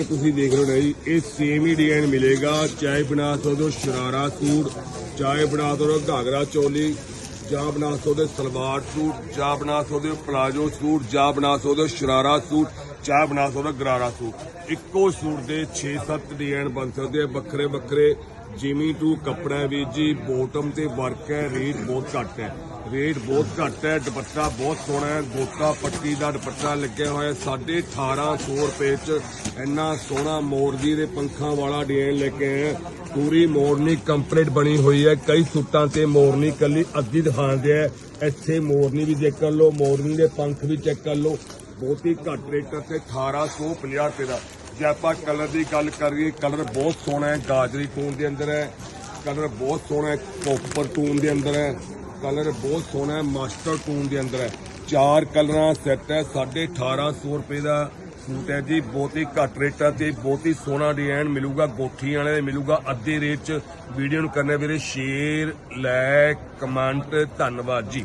ਇੱਕ ਤੁਸੀਂ ਦੇਖ ਰਹੇ ਹੋ ਨਾ ਜੀ, ਇਹ ਸੇਮ ਹੀ ਡਿਜ਼ਾਈਨ ਮਿਲੇਗਾ, ਚਾਹੇ ਬਣਾ ਸਕਦੇ ਹੋ ਸ਼ਰਾਰਾ ਸੂਟ, ਚਾਹੇ ਬਣਾ ਸਕਦੇ ਹੋ ਘਾਗਰਾ ਚੋਲੀ, ਜਾਂ ਬਣਾ ਸਕਦੇ ਹੋ ਸਲਵਾਰ ਸੂਟ, ਜਾਂ ਬਣਾ ਸਕਦੇ ਹੋ ਪਲਾਜੋ ਸੂਟ, ਜਾਂ ਬਣਾ ਸਕਦੇ ਹੋ ਸ਼ਰਾਰਾ ਸੂਟ ਚਾਹ ਬਣਾ ਸਕਦਾ, ਗਰਾਰਾ ਸੂਟ ਇੱਕੋ ਸੂਟ ਦੇ 6-7 ਡਿਜ਼ਾਈਨ ਬਣ ਸਕਦੇ ਆ। ਵੱਖਰੇ ਵੱਖਰੇ, ਜਿਮੀ ਟੂ ਕੱਪੜਾ ਵੀ ਜੀ। ਬੋਟਮ ਤੇ ਵਰਕ ਹੈ ਰੇਟ ਬਹੁਤ ਘੱਟ ਹੈ। ਰੇਟ ਬਹੁਤ ਘੱਟ ਹੈ, ਦੁਪੱਟਾ ਬਹੁਤ ਸੋਹਣਾ ਹੈ। ਗੋਟਾ ਪੱਟੀ ਦਾ ਦੁਪੱਟਾ ਲੱਗਿਆ ਹੋਇਆ ਹੈ। 1850 ਰੁਪਏ ਚ ਇੰਨਾ ਸੋਹਣਾ ਮੋਰਜੀ ਦੇ ਪੰਖਾਂ ਵਾਲਾ ਡਿਜ਼ਾਈਨ ਲੈ ਕੇ ਆਏ ਪੂਰੀ ਮੋਰਨੀ ਕੰਪਲੀਟ ਬਣੀ ਹੋਈ ਹੈ। ਕਈ ਸੂਟਾਂ ਤੇ ਮੋਰਨੀ ਕੱਲੀ ਅੱਧੀ ਦਿਖਾਉਂਦੇ ਆ ਇੱਥੇ ਮੋਰਨੀ ਵੀ ਚੈੱਕ ਕਰ ਲਓ, ਮੋਰਨੀ ਦੇ ਪੰਖ ਵੀ ਚੈੱਕ ਕਰ ਲਓ। ਬਹੁਤ ਹੀ ਘੱਟ ਰੇਟ ਤੇ 1850 ਰੁਪਏ ਦਾ। ਜੇ ਆਪਾਂ ਕਲਰ ਦੀ ਗੱਲ ਕਰੀਏ, ਕਲਰ ਬਹੁਤ ਸੋਹਣਾ ਹੈ, ਗਾਜਰੀ ਟੋਨ ਦੇ ਅੰਦਰ ਹੈ। ਕਲਰ ਬਹੁਤ ਸੋਹਣਾ ਹੈ, ਕਾਪਰ ਟੂਨ ਦੇ ਅੰਦਰ ਹੈ। ਕਲਰ ਬਹੁਤ ਸੋਹਣਾ ਹੈ, ਮਾਸਟਰ ਟੋਨ ਦੇ ਅੰਦਰ ਹੈ। ਚਾਰ ਕਲਰਾਂ ਸੈੱਟ ਹੈ 1850 ਰੁਪਏ ਦਾ ਸੂਟ ਹੈ ਜੀ। ਬਹੁਤ ਹੀ ਘੱਟ ਰੇਟਾਂ ਤੇ ਬਹੁਤ ਹੀ ਸੋਹਣਾ ਡਿਜ਼ਾਈਨ ਮਿਲੂਗਾ ਗੋਠੀ ਵਾਲੇ ਦੇ ਮਿਲੂਗਾ। ਅੱਧੇ ਰੇਟ 'ਚ ਵੀਡੀਓ ਨੂੰ ਕਰਨਾ ਵੀਰੇ ਸ਼ੇਅਰ ਲਾਇਕ ਕਮੈਂਟ ਧੰਨਵਾਦ ਜੀ।